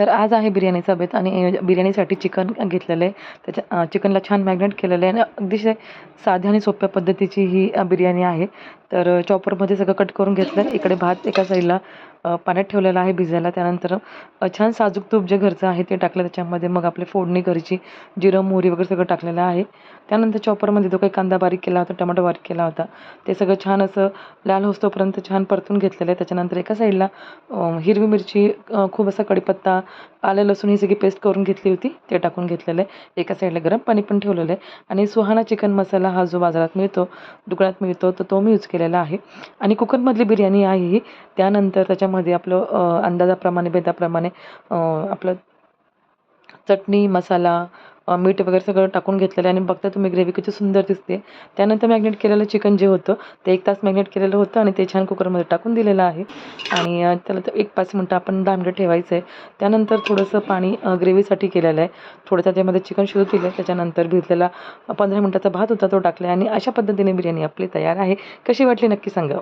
तर आज आहे बिर्याणीचा बेत आणि बिर्याणीसाठी चिकन घेतलेलं आहे. त्याच्या चिकनला छान मॅग्नेट केलेलं आहे. आणि अगदीशय साध्या आणि सोप्या पद्धतीची ही बिर्याणी आहे. तर चॉपरमध्ये सगळं कट करून घेतलं. इकडे भात एका साईडला पाण्यात ठेवलेला आहे भिजायला. त्यानंतर छान साजूक तूप जे घरचं आहे ते टाकलं त्याच्यामध्ये. मग आपले फोडणी घरची जिरं मोहरी वगैरे सगळं टाकलेलं आहे. त्यानंतर चॉपरमध्ये जो काही कांदा बारीक केला होता टमाटो बारीक केला होता ते सगळं छान असं लाल होस्तोपर्यंत छान परतून घेतलेलं आहे. त्याच्यानंतर एका साईडला हिरवी मिरची खूप असा कढीपत्ता आलं लसूण ही सगळी पेस्ट करून घेतली होती ते टाकून घेतलेलं आहे. एका साईडला गरम पाणी पण ठेवलेलं आहे. आणि सुहाना चिकन मसाला हा जो बाजारात मिळतो दुकानात मिळतो तर तो मी यूज केला केलेला आहे. आणि कुकरमधली बिर्याणी आहे ही. त्यानंतर त्याच्यामध्ये आपलं अंदाजाप्रमाणे बेताप्रमाणे आपलं चटणी मसाला मीठ वगैरे सगळं टाकून घेतलेलं आहे आणि बघता तुम्ही ग्रेव्ही किती सुंदर दिसते. त्यानंतर मॅग्नेट केलेलं चिकन जे होतं ते एक तास मॅग्नेट केलेलं होतं आणि ते छान कुकरमध्ये टाकून दिलेलं आहे. आणि त्याला तर एक पाच मिनटं आपण दहा मिनटं ठेवायचं आहे. त्यानंतर थोडंसं पाणी ग्रेव्हीसाठी केलेलं आहे. थोडं त्याच्यामध्ये चिकन शिजू दिलं त्याच्यानंतर भिजलेला पंधरा मिनटाचा भात होता तो टाकला आणि अशा पद्धतीने बिर्याणी आपली तयार आहे. कशी वाटली नक्की सांगा.